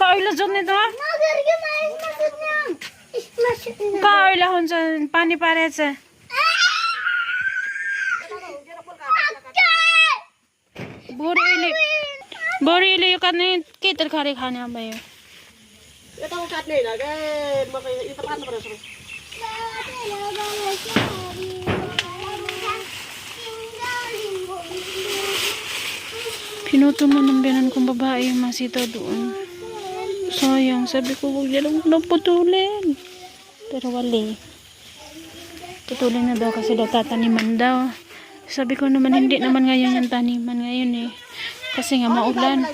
कहिले जोत्ने त? कहिले हुन्छ? पानी पारेछ। बोरीले बोरीले यो काट्ने के तर्खरे खाने अब यो यता काट्ने होइन Pinutol na ng biyanan kong babae yung masita doon. Sayang, sabi ko huwag niya lang lang putulin. Pero wali. Putulin na daw kasi daw tataniman daw. Sabi ko naman hindi naman ngayon yung taniman ngayon eh. Kasi nga maulan.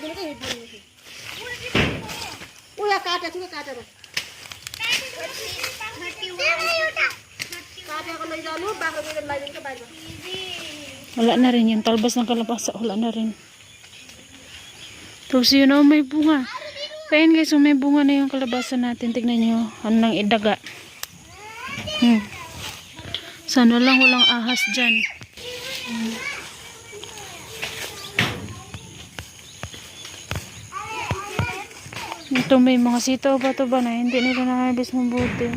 Uy, kata, sige kata na. Wala na rin yung talbas ng kalabasa. Wala na rin. Tapos yun oh, may bunga. Yun guys, oh, may bunga na yung kalabasa natin. Tignan nyo. Ano nang idaga. Hmm. Sana lang walang ahas dyan. Hmm. Ito may mga sitaw pa to ba na hindi nila na-harvest mabuti.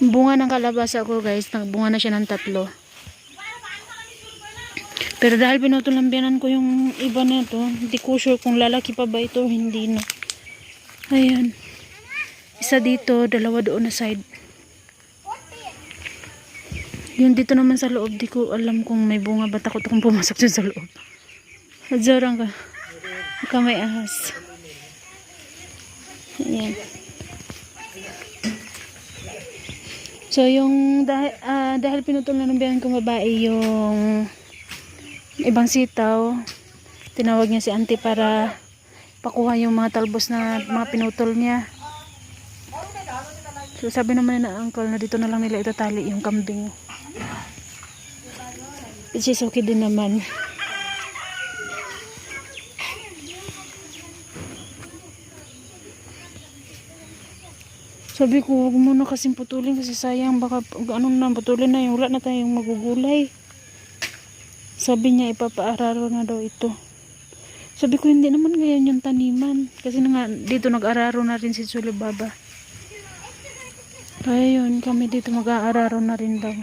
Bunga ng kalabasa ko guys, nagbunga na siya ng tatlo. Pero dahil pinutulambianan ko yung iba na to, hindi ko sure kung lalaki pa ba ito hindi na. Ayan. Isa dito, dalawa doon na side. Yung dito naman sa loob, di ko alam kung may bunga ba. Takot akong pumasok dyan sa loob. Adzarang ka. Baka may ahas. Ayan. So, yung dahil, ah, dahil pinutol na ng biyahan kong babae yung ibang sitaw, tinawag niya si auntie para pakuha yung mga talbos na mga pinutol niya. So, sabi naman na uncle na dito na lang nila itatali yung kambing. Which is okay din naman. Sabi ko, huwag mo kasing putulin kasi sayang baka ano na putulin na yung wala na tayong magugulay. Sabi niya ipapaararo na daw ito. Sabi ko hindi naman ngayon yung taniman kasi nga dito nag-araro na rin si Sulibaba. Kaya yun kami dito mag-aararo na rin daw.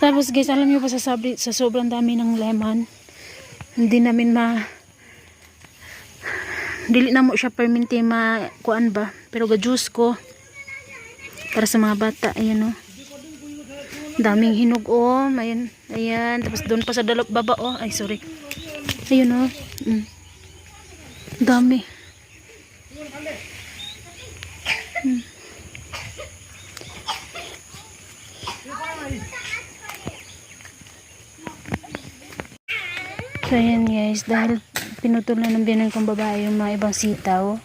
Tapos guys, alam niyo pa sa, sabi, sa sobrang dami ng lemon, hindi namin ma dili na mo siya perminti ma kuan ba pero ga juice ko para sa mga bata ayan oh daming hinog oh. Ayan ayan. Tapos doon pa sa dalop baba oh. Ay sorry. Ayun oh. Mm. dami. Mm. So ayan guys, dahil pinutol na ng biyanan kong babae yung mga ibang sitaw.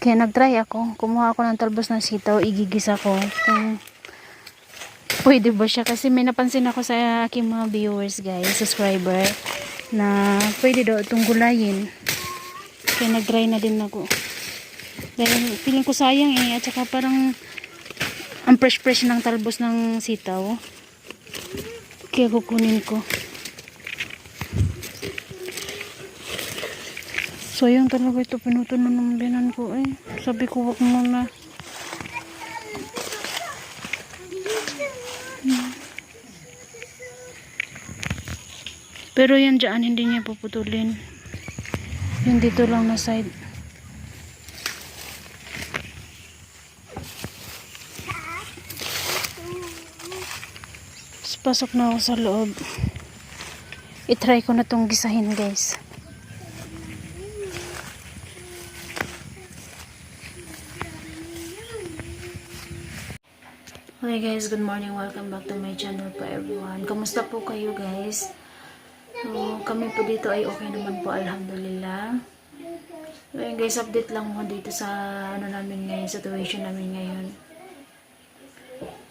Kaya nagtry ako, kumuha ako ng talbos ng sitaw, igigisa ko. Kung pwede ba siya. Kasi may napansin ako sa aking mga viewers guys, subscriber, na pwede daw itong gulayin. Kaya nagtry na din ako. Dahil feeling ko sayang eh, at saka parang ang fresh-fresh ng talbos ng sitaw. Kaya kukunin ko. Sayang talaga ito pinuto na ng binan ko eh. Sabi ko wag muna. Pero yan dyan, hindi niya puputulin. Yung dito lang na side. Pasok na ako sa loob. I-try ko na tong gisahin guys. Okay guys, good morning. Welcome back to my channel po everyone. Kamusta po kayo guys? So, kami po dito ay okay naman po, alhamdulillah. So, guys, update lang mo dito sa ano namin ngayon, situation namin ngayon.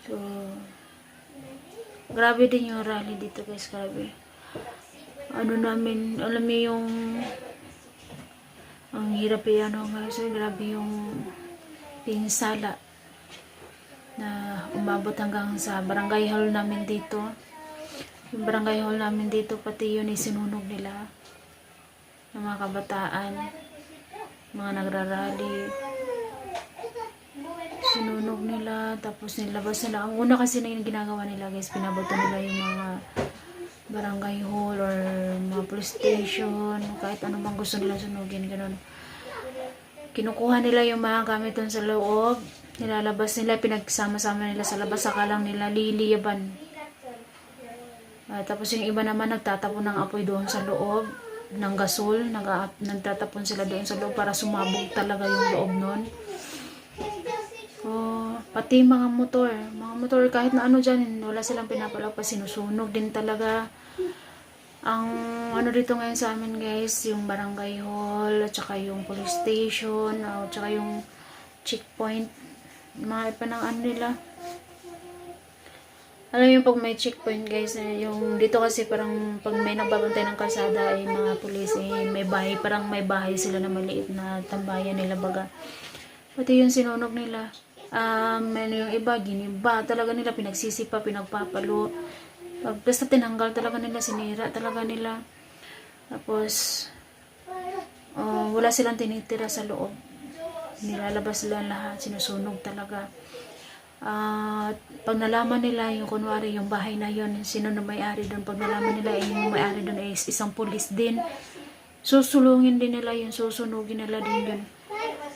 So, grabe din yung rally dito guys, grabe. Ano namin, alam niyo yung ang hirap yan ano guys, grabe yung pinsala na umabot hanggang sa barangay hall namin dito. Yung barangay hall namin dito, pati yun isinunog nila. Ng mga kabataan. Mga nagrarally. Sinunog nila, tapos nilabas nila. Ang una kasi na yung ginagawa nila guys, pinabato nila yung mga barangay hall or mga police station, kahit ano bang gusto nila sunugin, ganun. Kinukuha nila yung mga gamit dun sa loob, nilalabas nila, pinagsama-sama nila sa labas, saka lang nila liliyaban. Ah, tapos yung iba naman nagtatapon ng apoy doon sa loob ng gasol, nag nagtatapon sila doon sa loob para sumabog talaga yung loob nun. Oh, pati mga motor, mga motor kahit na ano dyan, wala silang pinapalagpas, sinusunog din talaga. Ang ano dito ngayon sa amin guys, yung barangay hall, at saka yung police station, at saka yung checkpoint, mga ipa ng ano nila. Alam yung pag may checkpoint guys, eh, yung dito kasi parang pag may nagbabantay ng kalsada ay mga pulis eh, may bahay, parang may bahay sila na maliit na tambayan nila baga. Pati yung sinunog nila. Um, ano yung iba, giniba talaga nila, pinagsisipa, pinagpapalo. Pag basta tinanggal talaga nila, sinira talaga nila. Tapos, oh, wala silang tinitira sa loob. Nilalabas sila lahat, sinusunog talaga. At pag nalaman nila yung kunwari yung bahay na yun, sino na may-ari doon, pag nalaman nila yung may-ari doon ay isang pulis din, susulungin din nila yun, susunugin nila din yun.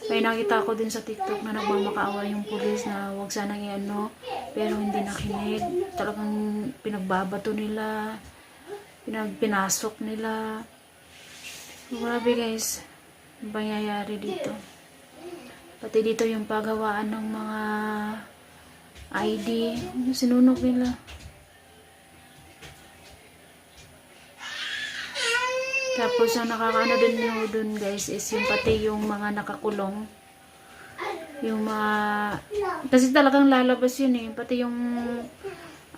May nakita ko din sa TikTok na nagmamakaawa yung pulis na wag sanang i-ano, pero hindi nakinig. Talagang pinagbabato nila, pinagpinasok nila. Grabe guys, ang dito. Pati dito yung paggawaan ng mga ID, sinunog nila. Tapos ang nakakaano din nyo dun guys is yung pati yung mga nakakulong. Yung mga... Kasi talagang lalabas yun eh. Pati yung...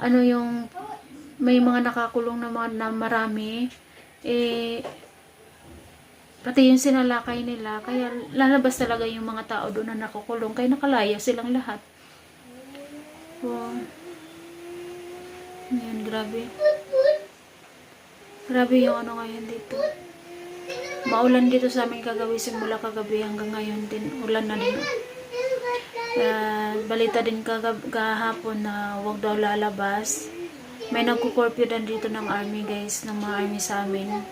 Ano yung... May mga nakakulong na, mga, na marami. Eh... Pati yung sinalakay nila. Kaya lalabas talaga yung mga tao doon na nakukulong. Kaya nakalaya silang lahat. Wow. Ayan, grabe. Grabe yung ano ngayon dito. Maulan dito sa amin kagabi simula kagabi hanggang ngayon din. Ulan na din. Ah, balita din kagab kahapon na wag daw lalabas. May nagkukorpyo din dito ng army guys, ng mga army sa amin.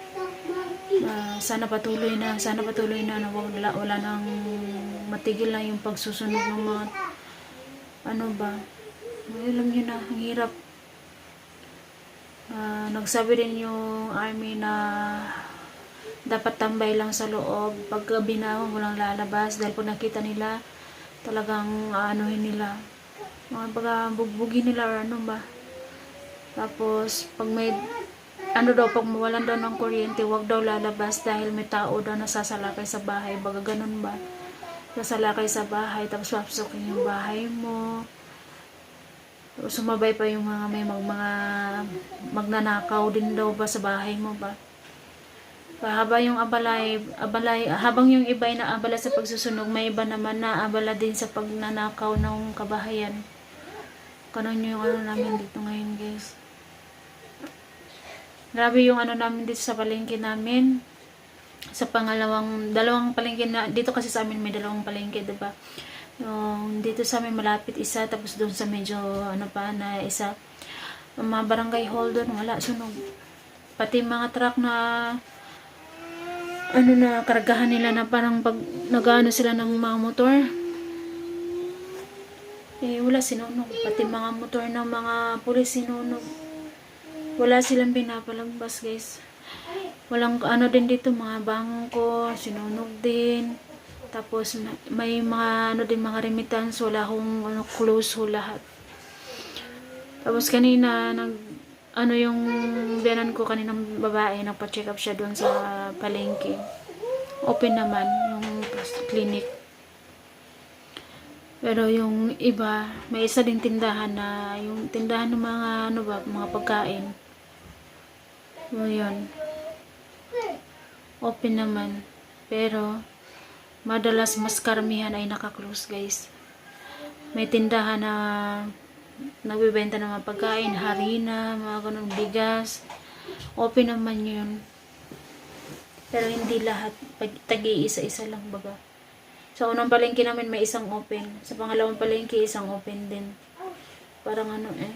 Ah, sana patuloy na, sana patuloy na na wag wala, wala nang matigil na yung pagsusunog ng mga ano ba. Alam niyo na, ang hirap. Ah, nagsabi din yung army na dapat tambay lang sa loob. Pag gabi na, walang lalabas dahil pag nakita nila, talagang aanuhin nila. Mga baga bugbugin nila or ano ba. Tapos, pag may ano daw, pag mawalan daw ng kuryente, wag daw lalabas dahil may tao daw nasasalakay sa bahay. Baga ganun ba? Sasalakay sa bahay, tapos papasukin yung bahay mo. Sumabay pa yung mga may mag, mga magnanakaw din daw ba sa bahay mo ba? Haba yung abalay, abalay, habang yung iba ay naabala sa pagsusunog, may iba naman na abala din sa pagnanakaw ng kabahayan. Kanon yung ano namin dito ngayon guys. Grabe yung ano namin dito sa palengke namin. Sa pangalawang, dalawang palengke na, dito kasi sa amin may dalawang palengke, diba? Yung dito sa amin malapit isa, tapos doon sa medyo ano pa na isa. Mga barangay doon, wala, sunog. Pati mga truck na ano na kargahan nila na parang pag nagano sila ng mga motor. Eh wala sinunog. Pati mga motor ng mga pulis sinunog. Wala silang pinapalagpas guys. Walang ano din dito mga bangko sinunog din tapos may mga ano din mga remittance wala hong ano close ho lahat. Tapos kanina nag ano yung biyanan ko kaninang babae nagpa-check up siya doon sa palengke. Open naman yung clinic. Pero yung iba may isa din tindahan na yung tindahan ng mga ano ba mga pagkain. So yun. Open naman. Pero madalas mas karamihan ay naka-close guys may tindahan na nagbibenta ng mga pagkain, harina, mga ganun, bigas. Open naman yun. Pero hindi lahat. Pag tagi isa-isa lang baga. Sa unang palengke namin may isang open. Sa pangalawang palengke isang open din. Parang ano eh.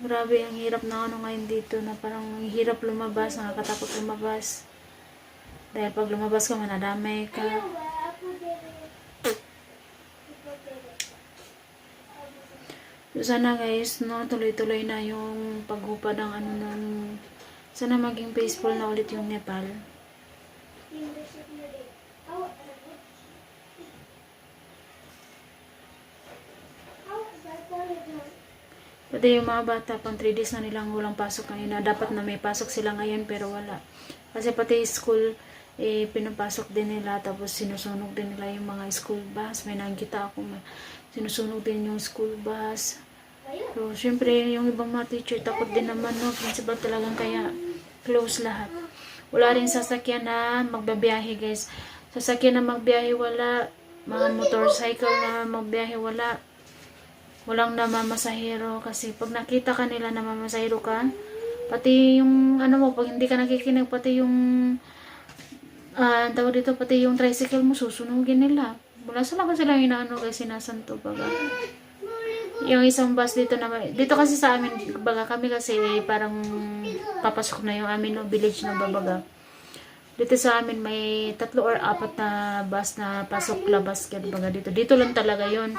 Grabe, ang hirap na ano ngayon dito na parang ang hirap lumabas, nakakatakot lumabas. Dahil pag lumabas ka, manadamay ka. Sana guys, no, tuloy-tuloy na yung paghupad ng ano ng sana maging peaceful na ulit yung Nepal. Pati yung mga bata, pang 3 days na nilang walang pasok kanina. Dapat na may pasok sila ngayon pero wala. Kasi pati school, eh, pinapasok din nila. Tapos sinusunog din nila yung mga school bus. May nakikita ako, sinusunog din yung school bus. So, syempre, yung ibang mga teacher, takot din naman, no? Principal talagang kaya close lahat. Wala rin sasakyan na magbabiyahe, guys. Sasakyan na magbiyahe, wala. Mga motorcycle na magbiyahe, wala walang namamasahero kasi pag nakita ka nila namamasahero ka pati yung ano mo pag hindi ka nakikinig pati yung ang tawag dito pati yung tricycle mo susunugin nila. Sila kasi lang inaano kasi sinasanto baga. Yung isang bus dito na dito kasi sa amin baga kami kasi parang papasok na yung amin no village na babaga. Dito sa amin may tatlo or apat na bus na pasok labas kaya baga dito. Dito lang talaga yon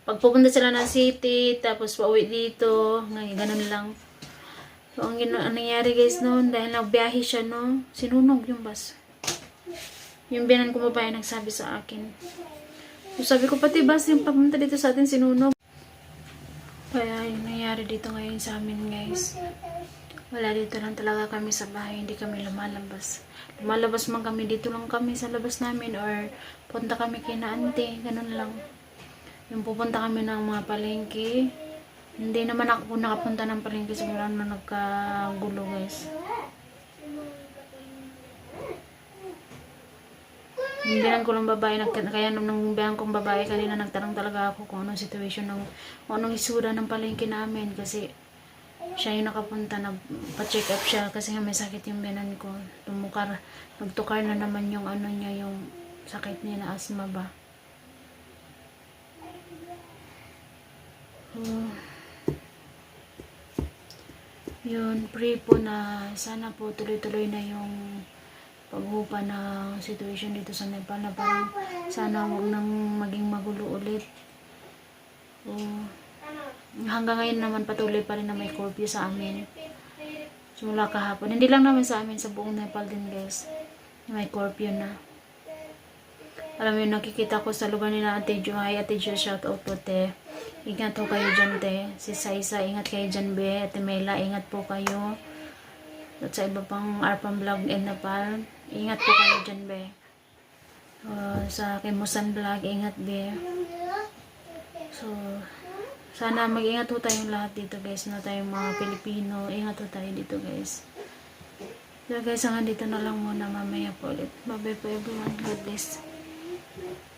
pag pupunta sila ng city, tapos pauwi dito, ganun lang. So, ang, ang nangyari guys noon, dahil nagbiyahe siya, no, sinunog yung bus. Yung biyanan ko babae nagsabi sa akin. So, sabi ko, pati bus yung papunta dito sa atin, sinunog. Kaya yung nangyari dito ngayon sa amin guys. Wala dito lang talaga kami sa bahay, hindi kami lumalabas. Lumalabas man kami, dito lang kami sa labas namin or punta kami kay na ante, ganun lang. Yung pupunta kami ng mga palengke. Hindi naman ako nakapunta ng palengke simula na nagkagulo guys. Yung bilang ko lang babae, kaya nung bilang kong babae kanina nagtanong talaga ako kung anong situation ng, kung anong isura ng palengke namin kasi siya yung nakapunta, nagpa-check up siya kasi may sakit yung biyanan ko. Tumukar, nagtukar na naman yung ano niya, yung sakit niya na asthma ba. Oh. Yun, pray po na sana po tuloy-tuloy na yung paghupa ng situation dito sa Nepal na parang sana huwag nang maging magulo ulit. Oh. Hanggang ngayon naman patuloy pa rin na may curfew sa amin. Simula kahapon. Hindi lang naman sa amin, sa buong Nepal din guys. May curfew na. Alam mo yun, nakikita ko sa lugar nila Ate Jo. Hi Ate Jo, shout out po te. Ingat po kayo dyan te. Si Saisa, ingat kayo dyan be. Ate Mela, ingat po kayo. At sa iba pang Arpam Vlog in Nepal, ingat po kayo dyan be. Uh, sa Kimusan Vlog, ingat be. So, sana mag-ingat po tayong lahat dito guys. Na tayong mga Pilipino. Ingat po tayo dito guys. So guys, hanggang dito na lang muna mamaya po ulit. Bye bye po everyone. God bless. Yeah.